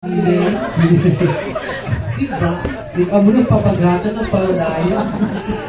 Hindi. diba? Di ka mo nang papagatan ng paladaya.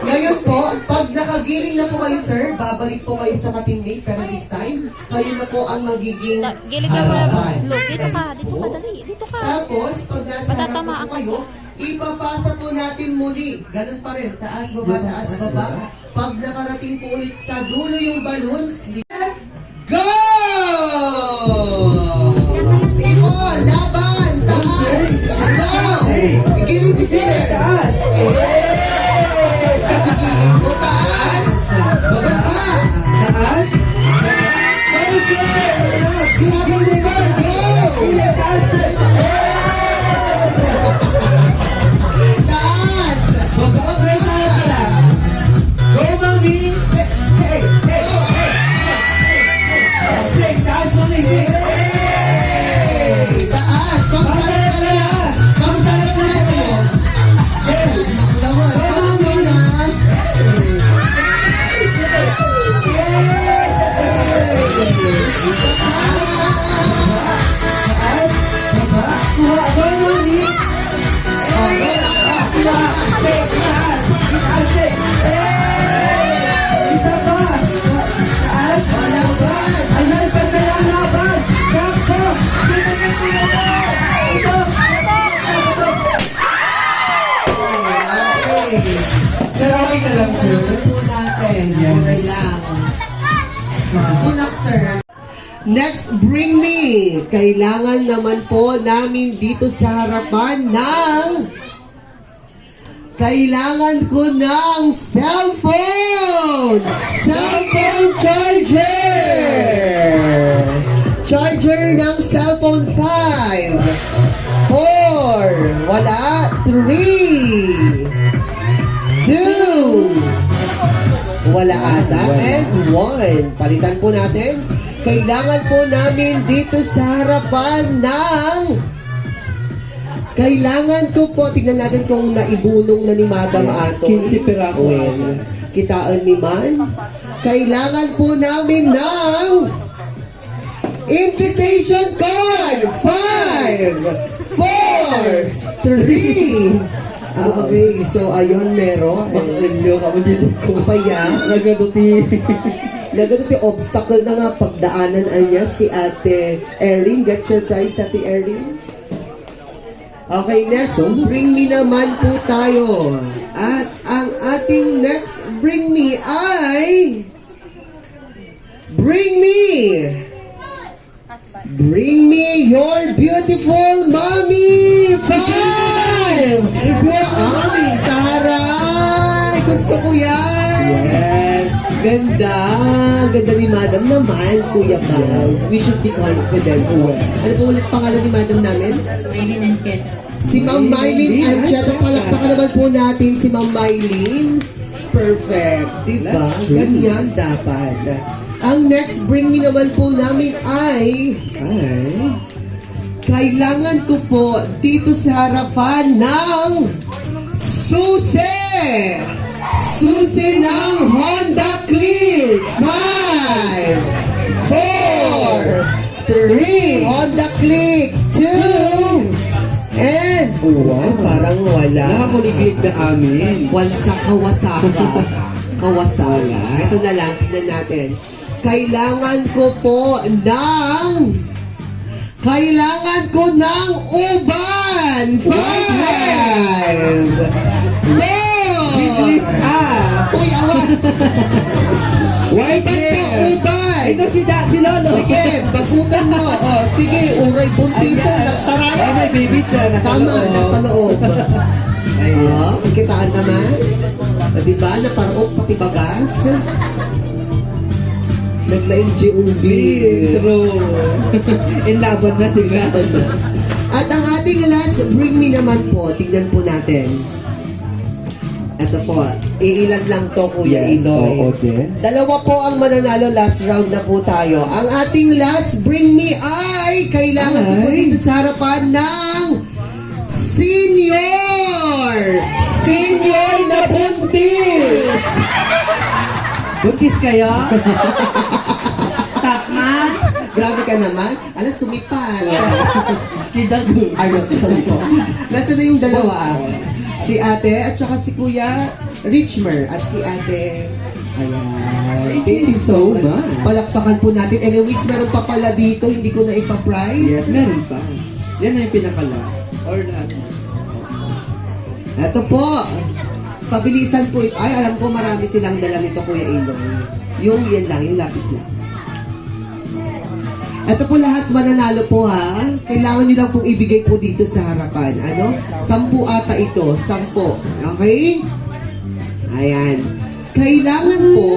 Ngayon po, pag nakagiling na po kayo, sir, babalik po kayo sa ka-teammate, pero this time, kayo na po ang magiging Gilig ka mo harapan. Look, dito ka, dito ka, dali, dito ka. Tapos, pag nasa harap na Matatamaan po kayo, ipapasa po natin muli. Ganun pa rin, taas, baba, taas, baba. Pag nakarating po ulit sa dulo yung balloons, go! Okay lang. Unak, sir. Next, bring me. Kailangan naman po namin dito sa harapan ng... Kailangan ko ng cellphone! Cellphone charger! Charger ng cellphone 5. 4. Wala. 3. Wala ata. And 1. Palitan po natin. Kailangan po namin dito sa harapan ng... Kailangan ko po, tignan natin kung naibunong na ni Madam Ato. 15 piraso. Well, kitaan ni Man. Kailangan po namin ng invitation card. 5, 4, 3. Okay, so ayun meron. Makalilyo ka mo dito ko. Kapaya, Nagaduti. Nagano ti obstacle na nga pagdaanan niya si Ate Erin. Get your prize, Ate Erin. Okay, next, bring me naman po tayo. At ang ating next bring me ay... Bring me! Bring me your beautiful mommy! Five! Gusto ko yan! Yes. Ganda! Ganda ni Madam naman, Kuya Val. We should be confident. Ano po ulit pangalan ni Madam namin? Si Ma'am Mylene Ancheta. Palakpakan naman po natin si Ma'am Mylene. Perfect. Diba? Ganyan dapat. Ang next bring me naman po namin ay Ay. kailangan ko po dito sa harapan ng susi! Susi ng Honda Click! 5, 4, 3, Honda Click, 2, and, wow, parang wala. Nakakuliglig na amin. Wansa Kawasaka. Kawasaka. Ito na lang, tignan natin. Kailangan ko po ng... Kailangan ko ng uban! Five! Four! Ah! Uy, awan! White hair! uban! Ito si, da, si Lolo. Sige, bagutan mo. O, sige, uray buntiso, Ay, nagtaray. may baby siya. Tama, nasa loob. Oh, kitaan naman. Diba, naparok pati bagas. Naglaing GUB. True. In laban na sila. At ang ating last bring me naman po, tignan po natin. Ito po, iilan lang to Kuya Inoy. Oo, din. Dalawa po ang mananalo, last round na po tayo. Ang ating last bring me ay kailangan ko po Ay. dito sa harapan ng senior! Senior na buntis! Buntis kayo? Takman? Grabe ka naman. Ano, sumipat. Kidag. Ay, natin po. Nasaan na yung dalawa? Si ate at saka si kuya Richmer at si ate Ayan. Thank you so much. Palakpakan po natin. Anyways, meron pa pala dito. Hindi ko na ipa-price. Yes, meron pa. Yan na yung pinaka-last. Or lahat. Ito po. Pabilisan po ito. Ay, alam ko marami silang dala nito, Kuya Ilong. Yung yan lang, yung lapis lang. Ito po lahat mananalo po ha. Kailangan nyo lang pong ibigay po dito sa harapan. Ano? Sampu ata ito. Sampo. Okay? Ayan. Kailangan po,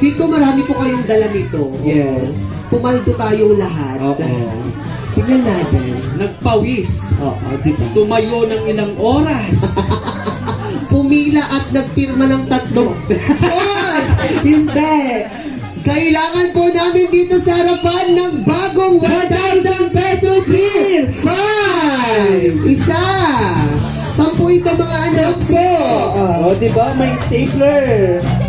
feel ko marami po kayong dala nito. Yes. Pumaldo tayong lahat. Oo. Tingnan natin. Nagpawis. Oo, di ba? Tumayo ng ilang oras. pumila at nagpirma ng tatlo. Hoy! Hindi! Kailangan po namin dito sa harapan ng bagong 1,000 peso bill! Five! Isa! Sampu ito mga anak ko! O, di ba? May stapler.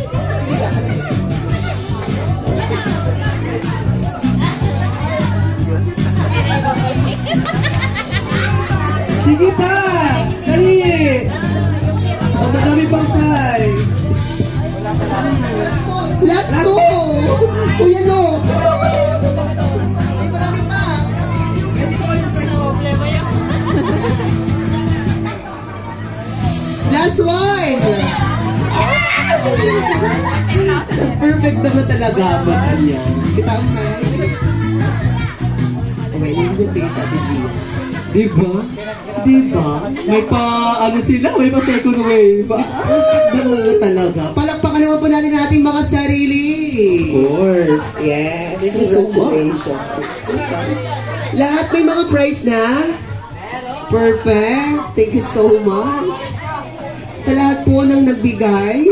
Last one! Perfect naman talaga ba niya? Kita ang may. Okay, yun yung face at the G. Di ba? Di ba? May pa, ano sila? May pa second wave. Naman talaga. Palakpakan naman po natin ating mga sarili. Of course. Yes, Thank you so much. congratulations. Lahat may mga prize na? Perfect. Thank you so much. Sa lahat po ng nagbigay,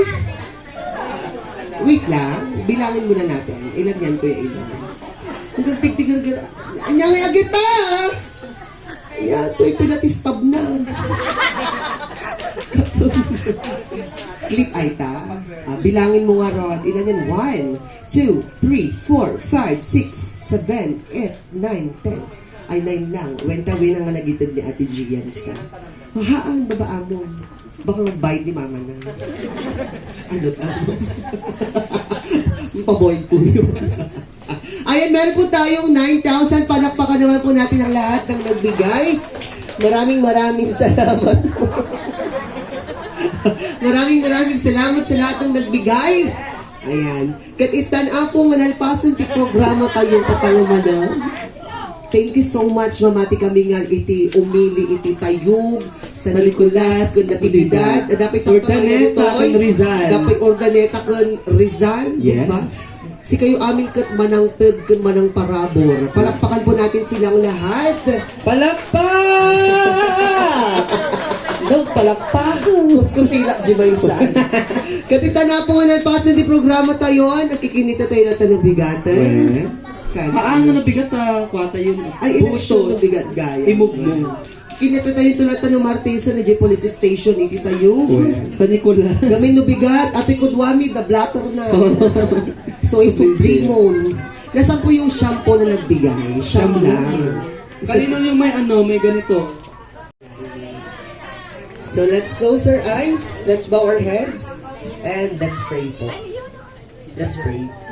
wait lang, bilangin muna natin. Ilan yan, Kuya Ilan? Hanggang tigtigar-gar. Anyang agita! Yan, ito'y pinatistab na. Click ay ta. Ah, bilangin mo nga Rod. Ilan yan? 1, 2, 3, 4, 5, 6, 7, 8, 9, 10. Ay, 9 lang. Wentawin ang nagitid ni Ate Gian sa. Mahaan, babaan mo. Baka mag-bite ni mama na. Ano ano? Paboy po yun. Ayan, meron po tayong 9,000. Palakpakan naman po natin ang lahat ng nagbigay. Maraming maraming salamat po. maraming maraming salamat sa lahat ng nagbigay. Ayan. Kat itan po manalpasan ti programa tayong katangamana. Thank you so much, mamati kami nga iti umili iti tayog sa Nicolas kun natibidad. Dapat sa Ordaneta kun Rizal. Dapat ordaneta kun Rizal, di Yes. ba? Si kayo amin kat manang ted kun manang parabor. Palakpakan po natin silang lahat. Palakpak! Daw, palakpak. Kuskusila, Jumaysan. Katita na po nga nalpasan di programa tayo. Nakikinita tayo na tanong bigatan. Kasi- Paano na bigat ah, kwata yun? Ay, eleksyon Butos. ng bigat gaya. Imog mo. Kinita tayo tulad ng Martesa na J Police Station, hindi tayo. Sa Nicolas. Gamin no bigat, ate kudwami, the blatter na. so, isuprimo. Nasaan po yung shampoo na nagbigay? Siyam lang. Kanino yung may ano, may ganito? So, let's close our eyes, let's bow our heads, and let's pray po. Let's pray.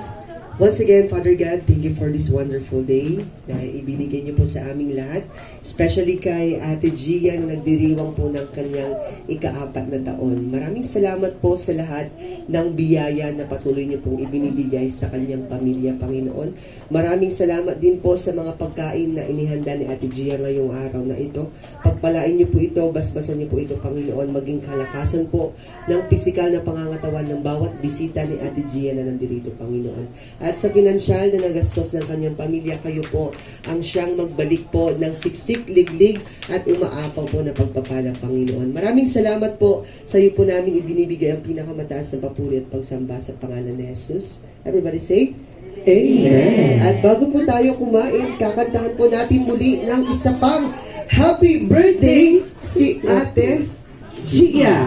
Once again, Father God, thank you for this wonderful day na ibinigay niyo po sa aming lahat. Especially kay Ate Gia na nagdiriwang po ng kanyang ikaapat na taon. Maraming salamat po sa lahat ng biyaya na patuloy niyo pong ibinibigay sa kanyang pamilya, Panginoon. Maraming salamat din po sa mga pagkain na inihanda ni Ate Gia ngayong araw na ito. Pagpalain niyo po ito, basbasan niyo po ito, Panginoon, maging kalakasan po ng pisikal na pangangatawan ng bawat bisita ni Ate Gia na nandito, Panginoon. At sa pinansyal na nagastos ng kanyang pamilya, kayo po ang siyang magbalik po ng siksik, liglig at umaapaw po na pagpapala, Panginoon. Maraming salamat po sa iyo po namin ibinibigay ang pinakamataas na papuri at pagsamba sa pangalan ni Jesus. Everybody say, Amen. At bago po tayo kumain, kakantahan po natin muli ng isa pang Happy Birthday si Ate Gia.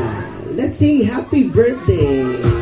Let's sing Happy Birthday.